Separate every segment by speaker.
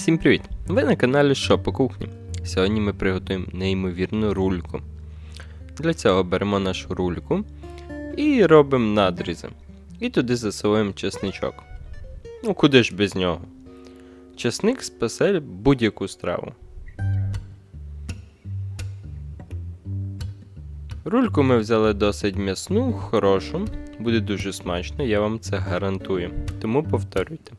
Speaker 1: Всім привіт! Ви на каналі Що по кухні. Сьогодні ми приготуємо неймовірну рульку. Для цього беремо нашу рульку і робимо надрізи. І туди засовуємо чесничок. Ну, куди ж без нього? Чесник спасе будь-яку страву. Рульку ми взяли досить м'ясну, хорошу, буде дуже смачно, я вам це гарантую. Тому повторюйте.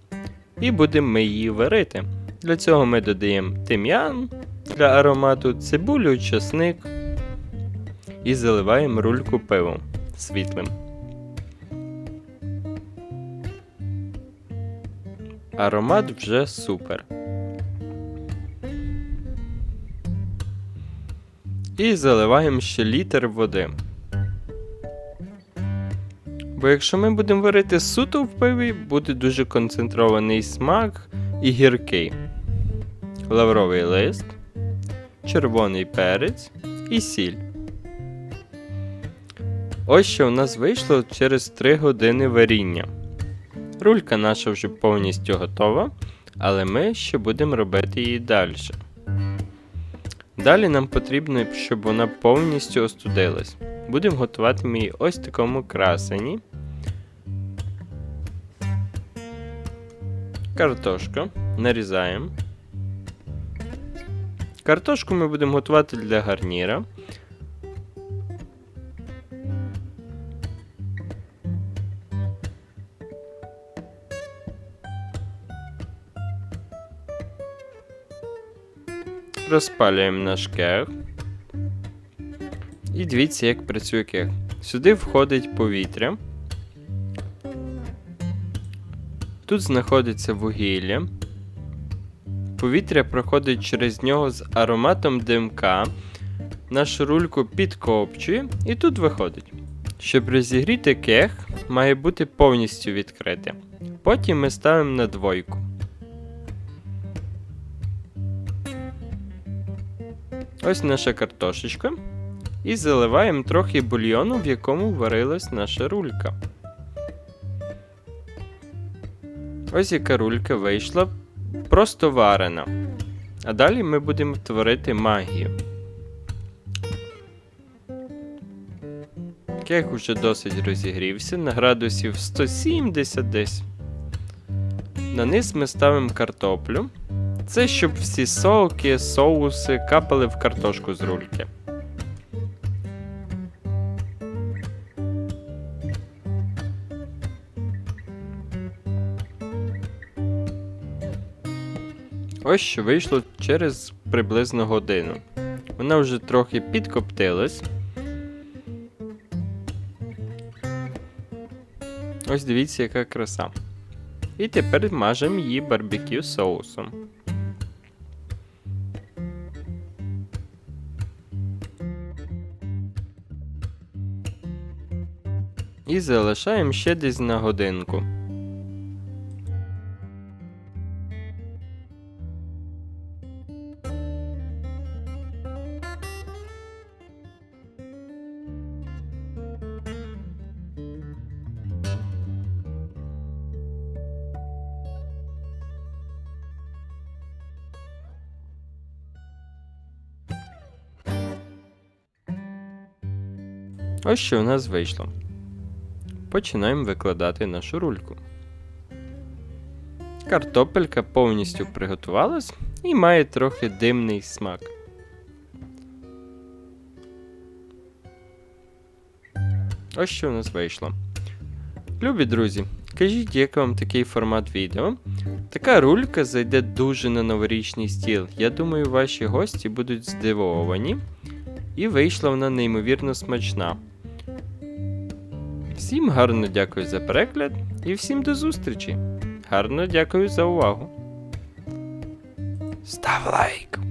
Speaker 1: І будемо ми її варити. Для цього ми додаємо тим'ян для аромату, цибулю, чесник і заливаємо рульку пивом світлим. Аромат вже супер. І заливаємо ще літр води. Бо якщо ми будемо варити суто в пиві, буде дуже концентрований смак і гіркий. Лавровий лист, червоний перець і сіль. Ось що у нас вийшло через 3 години варіння. Рулька наша вже повністю готова, але ми ще будемо робити її далі. Далі нам потрібно, щоб вона повністю остудилась. Будемо готувати її ось такому красені. Картошка. Нарізаємо. Картошку ми будемо готувати для гарніра. Розпалюємо наш кех. І дивіться, як працює кех. Сюди входить повітря. Тут знаходиться вугілля. Повітря проходить через нього з ароматом димка. Нашу рульку підкопчує і тут виходить. Щоб розігріти кех, має бути повністю відкрите. Потім ми ставимо на двойку. Ось наша картошечка. І заливаємо трохи бульйону, в якому варилась наша рулька. Ось яка рулька вийшла просто варена. А далі ми будемо творити магію. Кек уже досить розігрівся на градусів 170 десь. На низ ми ставимо картоплю. Це щоб всі соки, соуси капали в картошку з рульки. Ось що вийшло через приблизно годину. Вона вже трохи підкоптилась. Ось дивіться, яка краса. І тепер мажемо її барбекю соусом. І залишаємо ще десь на годинку. Ось що у нас вийшло. Починаємо викладати нашу рульку. Картопелька повністю приготувалась і має трохи димний смак. Ось що у нас вийшло. Любі друзі, кажіть, як вам такий формат відео. Така рулька зайде дуже на новорічний стіл. Я думаю, ваші гості будуть здивовані. І вийшла вона неймовірно смачна. Всім гарно дякую за перегляд і всім до зустрічі. Гарно дякую за увагу. Став лайк!